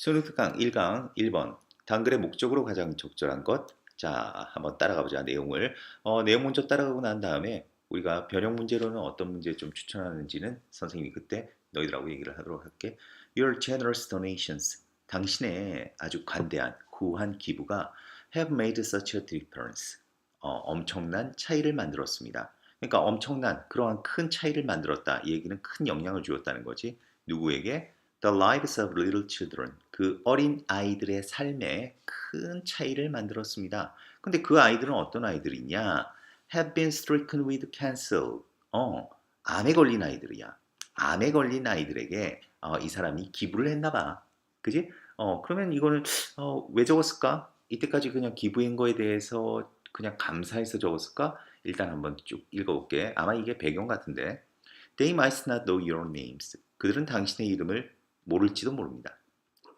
순우특강 1강 1번 단글의 목적으로 가장 적절한 것. 자, 한번 따라가 보자. 내용을. 어, 내용 먼저 따라가고 난 다음에 우리가 변형 문제로는 어떤 문제 좀 추천하는지는 선생님이 그때 너희들하고 얘기를 하도록 할게. Your generous donations. 당신의 아주 관대한 구한 기부가 have made such a difference. 어, 엄청난 차이를 만들었습니다. 그러니까 엄청난 그러한 큰 차이를 만들었다. 이 얘기는 큰 영향을 주었다는 거지. 누구에게? The lives of little children. 그 어린 아이들의 삶에 큰 차이를 만들었습니다. 근데 그 아이들은 어떤 아이들이냐? Have been stricken with cancer. 어, 암에 걸린 아이들이야. 암에 걸린 아이들에게 어, 이 사람이 기부를 했나 봐. 그지? 어, 그러면 이거는 어, 왜 적었을까? 이때까지 그냥 기부한 거에 대해서 그냥 감사해서 적었을까? 일단 한번 쭉 읽어볼게. 아마 이게 배경 같은데. They might not know your names. 그들은 당신의 이름을 모를지도 모릅니다.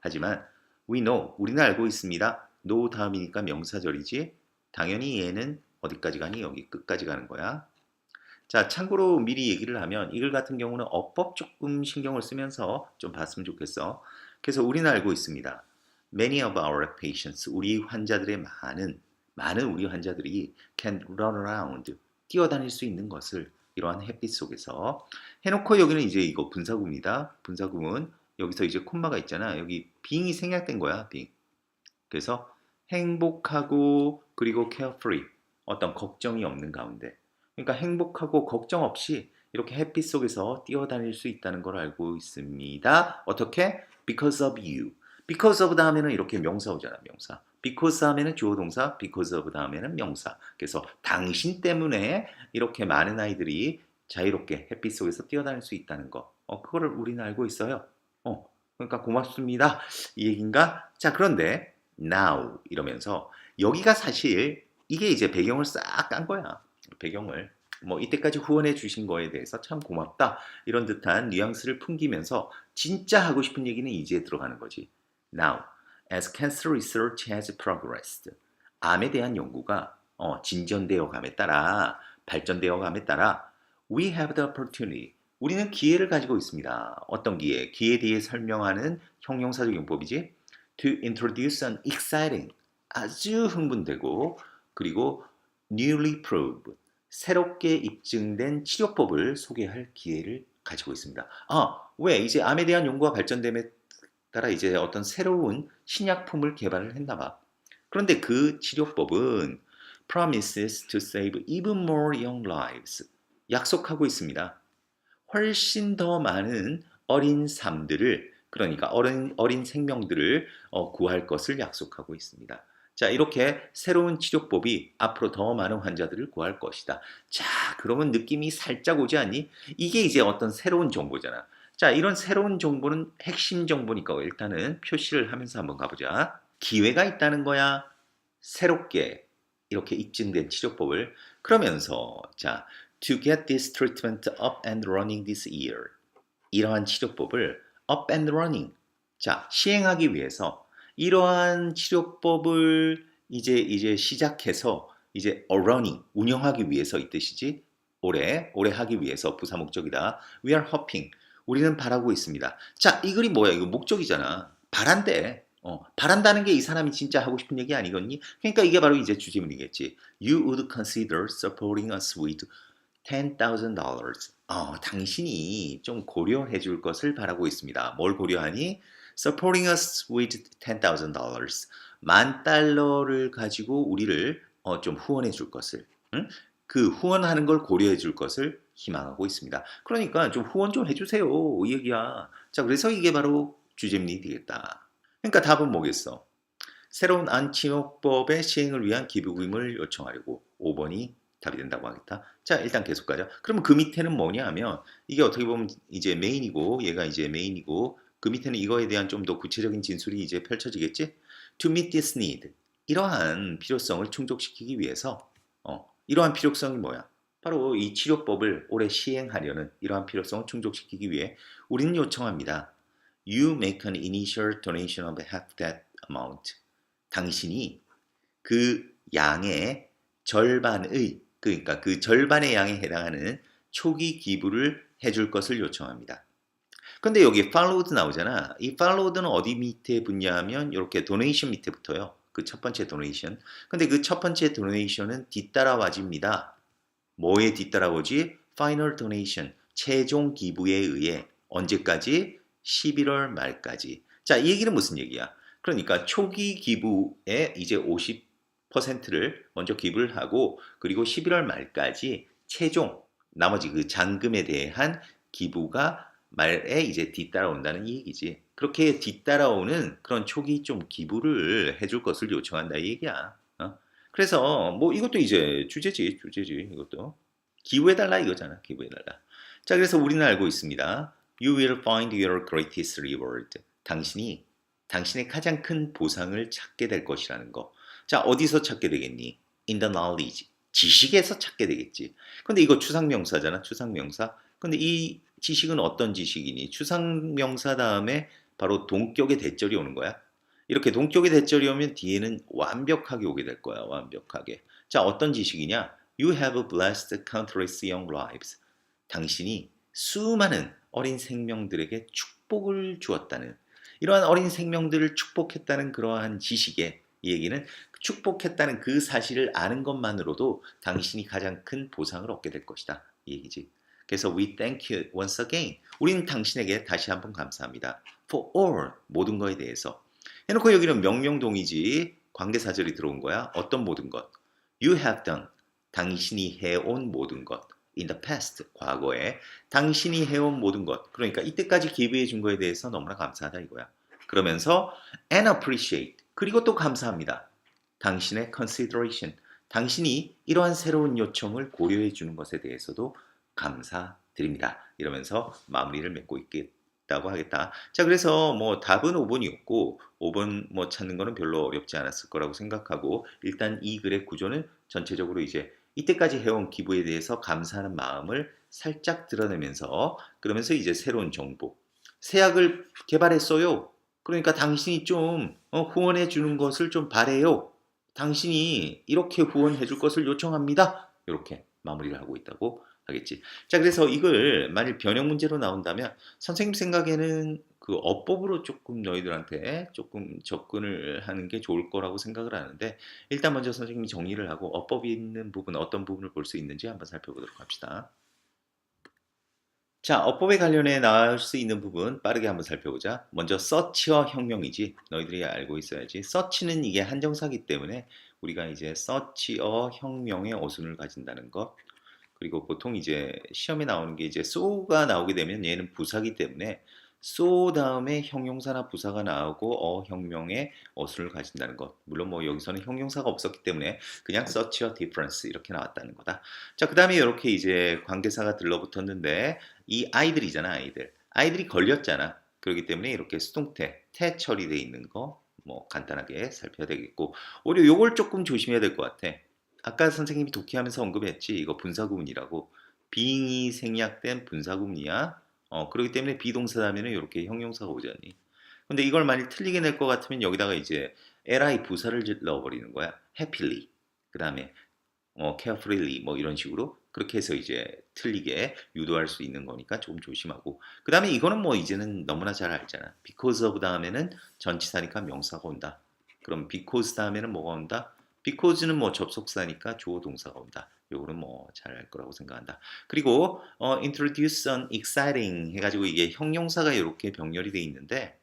하지만 we know, 우리는 알고 있습니다. know 다음이니까 명사절이지. 당연히 얘는 어디까지 가니? 여기 끝까지 가는 거야. 자, 참고로 미리 얘기를 하면 이글 같은 경우는 어법 조금 신경을 쓰면서 좀 봤으면 좋겠어. 그래서 우리는 알고 있습니다. Many of our patients, 우리 환자들의 많은 많은 우리 환자들이 can run around, 뛰어다닐 수 있는 것을 이러한 햇빛 속에서 해놓고 여기는 이제 이거 분사구입니다. 분사구는 여기서 이제 콤마가 있잖아. 여기 빙이 생략된 거야, 빙. 그래서 행복하고 그리고 carefree, 어떤 걱정이 없는 가운데. 그러니까 행복하고 걱정 없이 이렇게 햇빛 속에서 뛰어다닐 수 있다는 걸 알고 있습니다. 어떻게? Because of you. Because of 다음에는 이렇게 명사 오잖아, 명사. because 하면은 주어 동사, because of 다음에는 명사. 그래서 당신 때문에 이렇게 많은 아이들이 자유롭게 햇빛 속에서 뛰어다닐 수 있다는 거. 어, 그거를 우리는 알고 있어요. 어, 그러니까 고맙습니다. 이 얘기인가? 자, 그런데 now 이러면서 여기가 사실 이게 이제 배경을 싹 깐 거야. 배경을. 뭐 이때까지 후원해 주신 거에 대해서 참 고맙다. 이런 듯한 뉘앙스를 풍기면서 진짜 하고 싶은 얘기는 이제 들어가는 거지. Now, as cancer research has progressed, 암에 대한 연구가 어, 진전되어 감에 따라 발전되어 감에 따라 we have the opportunity. 우리는 기회를 가지고 있습니다. 어떤 기회? 기회에 대해 설명하는 형용사적 용법이지. To introduce an exciting, 아주 흥분되고 그리고 newly proved, 새롭게 입증된 치료법을 소개할 기회를 가지고 있습니다. 아, 왜? 이제 암에 대한 연구가 발전됨에 따라 이제 어떤 새로운 신약품을 개발을 했나 봐. 그런데 그 치료법은 promises to save even more young lives. 약속하고 있습니다. 훨씬 더 많은 어린 삶들을 그러니까 어린 어린 생명들을 어, 구할 것을 약속하고 있습니다. 자, 이렇게 새로운 치료법이 앞으로 더 많은 환자들을 구할 것이다. 자, 그러면 느낌이 살짝 오지 않니? 이게 이제 어떤 새로운 정보잖아. 자, 이런 새로운 정보는 핵심 정보니까 일단은 표시를 하면서 한번 가보자. 기회가 있다는 거야. 새롭게 이렇게 입증된 치료법을 그러면서 자, to get this treatment up and running this year. 이러한 치료법을 up and running. 자, 시행하기 위해서 이러한 치료법을 이제 이제 시작해서 이제 running 운영하기 위해서 이 뜻이지. 올해 올해 하기 위해서 부사 목적이다. We are hoping. 우리는 바라고 있습니다. 자, 이 글이 뭐야? 이거 목적이잖아. 바란대. 어, 바란다는 게 이 사람이 진짜 하고 싶은 얘기 아니겠니? 그러니까 이게 바로 이제 주제문이겠지. You would consider supporting us with $10,000. 어, 당신이 좀 고려해 줄 것을 바라고 있습니다. 뭘 고려하니? Supporting us with $10,000. 만 달러를 가지고 우리를 어, 좀 후원해 줄 것을. 응? 그 후원하는 걸 고려해 줄 것을 희망하고 있습니다. 그러니까 좀 후원 좀 해주세요. 이 얘기야. 자, 그래서 이게 바로 주제문이 되겠다. 그러니까 답은 뭐겠어? 새로운 안치료법의 시행을 위한 기부금을 요청하려고 5번이 답이 된다고 하겠다. 자, 일단 계속 가자. 그러면 그 밑에는 뭐냐 하면 이게 어떻게 보면 이제 메인이고 얘가 이제 메인이고 그 밑에는 이거에 대한 좀 더 구체적인 진술이 이제 펼쳐지겠지? To meet this need. 이러한 필요성을 충족시키기 위해서 어, 이러한 필요성이 뭐야? 바로 이 치료법을 올해 시행하려는 이러한 필요성을 충족시키기 위해 우리는 요청합니다. You make an initial donation of half that amount. 당신이 그 양의 절반의 그러니까 그 절반의 양에 해당하는 초기 기부를 해줄 것을 요청합니다. 근데 여기 followed 나오잖아. 이 followed는 어디 밑에 붙냐 하면 이렇게 donation 밑에 붙어요. 그 첫 번째 donation. 근데 그 첫 번째 donation은 뒤따라와집니다. 뭐에 뒤따라오지? final donation. 최종 기부에 의해 언제까지? 11월 말까지. 자, 이 얘기는 무슨 얘기야? 그러니까 초기 기부에 이제 50% 를 먼저 기부를 하고 그리고 11월 말까지 최종 나머지 그 잔금에 대한 기부가 말에 이제 뒤따라온다는 이 얘기지. 그렇게 뒤따라오는 그런 초기 좀 기부를 해줄 것을 요청한다 이 얘기야. 어? 그래서 뭐 이것도 이제 주제지, 주제지 이것도 기부해달라 이거잖아, 기부해달라. 자, 그래서 우리는 알고 있습니다. You will find your greatest reward. 당신이 당신의 가장 큰 보상을 찾게 될 것이라는 거. 자, 어디서 찾게 되겠니? In the knowledge. 지식에서 찾게 되겠지. 근데 이거 추상명사잖아, 추상명사. 근데 이 지식은 어떤 지식이니? 추상명사 다음에 바로 동격의 대절이 오는 거야. 이렇게 동격의 대절이 오면 뒤에는 완벽하게 오게 될 거야, 완벽하게. 자, 어떤 지식이냐? You have blessed countless young lives. 당신이 수많은 어린 생명들에게 축복을 주었다는 이러한 어린 생명들을 축복했다는 그러한 지식에 이 얘기는 축복했다는 그 사실을 아는 것만으로도 당신이 가장 큰 보상을 얻게 될 것이다. 이 얘기지. 그래서 we thank you once again. 우리는 당신에게 다시 한번 감사합니다. for all 모든 거에 대해서. 해놓고 여기는 명령동이지 관계사절이 들어온 거야. 어떤 모든 것. You have done. 당신이 해온 모든 것. in the past 과거에 당신이 해온 모든 것 그러니까 이때까지 기부해 준 거에 대해서 너무나 감사하다 이거야 그러면서 and appreciate 그리고 또 감사합니다. 당신의 consideration 당신이 이러한 새로운 요청을 고려해 주는 것에 대해서도 감사드립니다. 이러면서 마무리를 맺고 있겠다고 하겠다. 자 그래서 뭐 답은 5번이었고 5번 뭐 찾는 거는 별로 어렵지 않았을 거라고 생각하고 일단 이 글의 구조는 전체적으로 이제 이때까지 해온 기부에 대해서 감사하는 마음을 살짝 드러내면서 그러면서 이제 새로운 정보 새약을 개발했어요. 그러니까 당신이 좀 어, 후원해 주는 것을 좀 바래요. 당신이 이렇게 후원해 줄 것을 요청합니다. 이렇게 마무리를 하고 있다고 하겠지. 자, 그래서 이걸 만일 변형 문제로 나온다면 선생님 생각에는 그 어법으로 조금 너희들한테 조금 접근을 하는 게 좋을 거라고 생각을 하는데 일단 먼저 선생님이 정리를 하고 어법이 있는 부분 어떤 부분을 볼 수 있는지 한번 살펴보도록 합시다. 자, 어법에 관련해 나올 수 있는 부분 빠르게 한번 살펴보자. 먼저 서치와 혁명이지. 너희들이 알고 있어야지. 서치는 이게 한정사기 때문에 우리가 이제 서치어 혁명의 어순을 가진다는 것. 그리고 보통 이제 시험에 나오는 게 이제 소가 나오게 되면 얘는 부사기 때문에 so 다음에 형용사나 부사가 나오고 어 혁명의 어순을 가진다는 것. 물론 뭐 여기서는 형용사가 없었기 때문에 그냥 such a difference 이렇게 나왔다는 거다. 자, 그다음에 이렇게 이제 관계사가 들러붙었는데 이 아이들이잖아, 아이들. 아이들이 걸렸잖아. 그렇기 때문에 이렇게 수동태, 태 처리돼 있는 거 뭐 간단하게 살펴야 되겠고 오히려 요걸 조금 조심해야 될 것 같아. 아까 선생님이 독해하면서 언급했지. 이거 분사구문이라고. 빙이 생략된 분사구문이야. 어, 그렇기 때문에 비동사 다음에는 이렇게 형용사가 오지 않니? 근데 이걸 만약 틀리게 낼 것 같으면 여기다가 이제 li 부사를 넣어버리는 거야. happily. 그 다음에 어, carefully 뭐 이런 식으로 그렇게 해서 이제 틀리게 유도할 수 있는 거니까 조금 조심하고 그 다음에 이거는 뭐 이제는 너무나 잘 알잖아. because of 다음에는 전치사니까 명사가 온다. 그럼 because 다음에는 뭐가 온다? Because는 뭐 접속사니까 주어 동사가 온다. 요거는 뭐 잘 알 거라고 생각한다. 그리고 어, introduce an exciting 해가지고 이게 형용사가 이렇게 병렬이 돼 있는데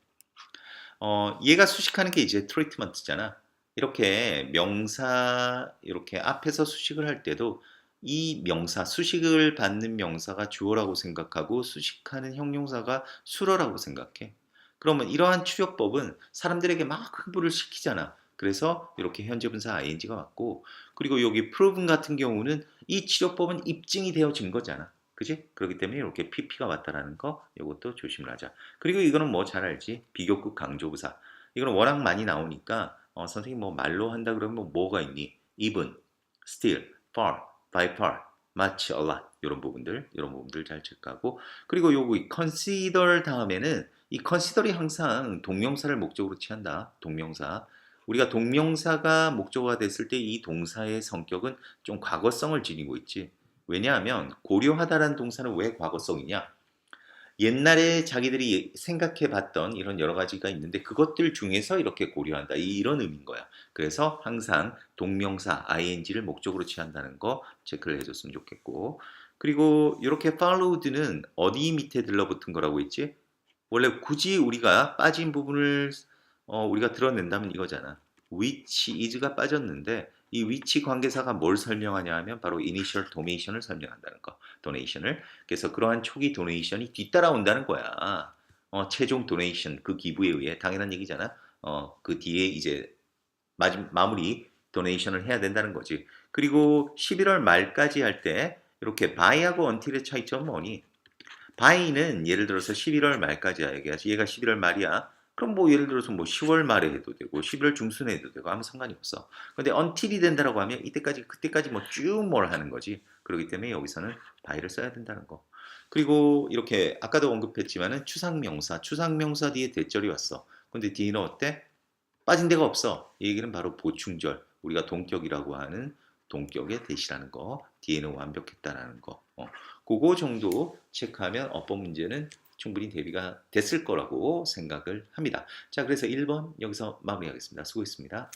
어, 얘가 수식하는 게 이제 treatment잖아. 이렇게 명사 이렇게 앞에서 수식을 할 때도 이 명사 수식을 받는 명사가 주어라고 생각하고 수식하는 형용사가 수어라고 생각해. 그러면 이러한 추격법은 사람들에게 막 흥분을 시키잖아. 그래서 이렇게 현재 분사 ing가 맞고 그리고 여기 proven 같은 경우는 이 치료법은 입증이 되어진 거잖아. 그지? 그렇기 때문에 이렇게 pp가 맞다라는 거 이것도 조심을 하자. 그리고 이거는 뭐 잘 알지? 비교급 강조부사. 이거는 워낙 많이 나오니까 어, 선생님 뭐 말로 한다 그러면 뭐 뭐가 있니? even, still, far, by far, much, a lot 이런 부분들 이런 부분들 잘 체크하고 그리고 요거 consider 다음에는 이 consider이 항상 동명사를 목적으로 취한다. 동명사. 우리가 동명사가 목적어가 됐을 때 이 동사의 성격은 좀 과거성을 지니고 있지. 왜냐하면 고려하다라는 동사는 왜 과거성이냐? 옛날에 자기들이 생각해 봤던 이런 여러 가지가 있는데 그것들 중에서 이렇게 고려한다. 이- 이런 의미인 거야. 그래서 항상 동명사 ing를 목적으로 취한다는 거 체크를 해줬으면 좋겠고 그리고 이렇게 followed는 어디 밑에 들러붙은 거라고 했지? 원래 굳이 우리가 빠진 부분을 어, 우리가 드러낸다면 이거잖아. which is가 빠졌는데 이 which 관계사가 뭘 설명하냐 하면 바로 initial donation을 설명한다는 거. donation을. 그래서 그러한 초기 donation이 뒤따라온다는 거야. 어, 최종 donation 그 기부에 의해 당연한 얘기잖아. 어, 그 뒤에 이제 마지, 마무리 donation을 해야 된다는 거지. 그리고 11월 말까지 할 때 이렇게 buy하고 until의 차이점은 뭐니? buy는 예를 들어서 11월 말까지야 얘기하지. 얘가 11월 말이야. 그럼 뭐 예를 들어서 뭐 10월 말에 해도 되고 11월 중순에 해도 되고 아무 상관이 없어. 근데 until이 된다라고 하면 이때까지 그때까지 뭐 쭉 뭘 하는 거지. 그렇기 때문에 여기서는 buy를 써야 된다는 거. 그리고 이렇게 아까도 언급했지만은 추상명사, 추상명사 뒤에 대절이 왔어. 근데 뒤는 어때? 빠진 데가 없어. 이 얘기는 바로 보충절. 우리가 동격이라고 하는 동격의 대시라는 거. 뒤에는 완벽했다라는 거. 어, 그거 정도 체크하면 어법 문제는 충분히 대비가 됐을 거라고 생각을 합니다. 자, 그래서 1번 여기서 마무리하겠습니다. 수고했습니다.